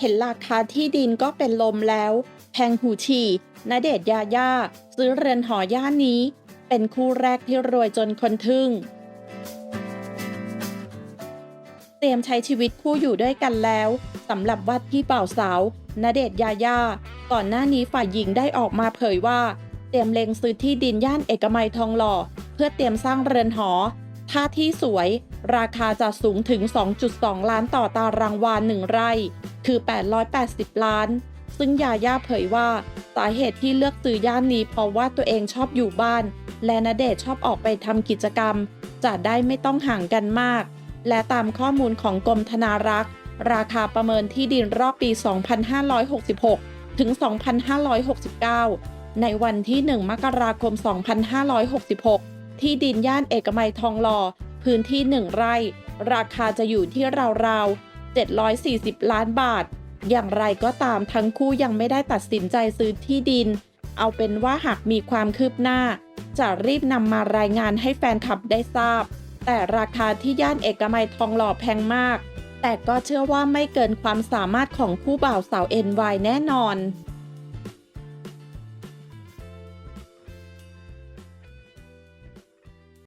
เห็นราคาที่ดินก็เป็นลมแล้วแพงหูฉี่ณเดชน์ยาย่า ซื้อเรือนหอย่านนี้ เป็นคู่แรกที่รวยจนคนทึ่ง เตรียมใช้ชีวิตคู่อยู่ด้วยกันแล้วสำหรับว่าที่บ่าสาวณเดชน์ยาย่า ก่อนหน้านี้ฝ่ายหญิงได้ออกมาเผยว่า เตรียมเล็งซื้อที่ดินย่านเอกมัยทองหล่อ เพื่อเตรียมสร้างเรือนหอ ถ้าที่สวยราคาจะสูงถึง 2.2 ล้านต่อตารางวาหนึ่งไร่ คือ 880 ล้าน ซึ่งยาย่าเผยว่า สาเหตุที่เลือกซื้อย่านนี้เพราะว่าตัวเองชอบอยู่บ้าน และณเดชชอบออกไปทำกิจกรรม จะได้ไม่ต้องห่างกันมาก และตามข้อมูลของกรมธนารักษ์ ราคาประเมินที่ดินรอบปี 2566 ถึง 2569 ในวันที่ 1 มกราคม 2566 ที่ดินย่านเอกมัยทองหล่อ พื้นที่ 1 ไร่ ราคาจะอยู่ที่ราวๆ 740 ล้านบาท อย่างไรก็ตามทั้งคู่ยังไม่ได้ตัดสินใจซื้อที่ดิน เอาเป็นว่าหากมีความคืบหน้า จะรีบนำมารายงานให้แฟนคลับได้ทราบ แต่ราคาที่ย่านเอกมัยทองหล่อแพงมาก แต่ก็เชื่อว่าไม่เกินความสามารถของคู่บ่าวสาว NY แน่นอน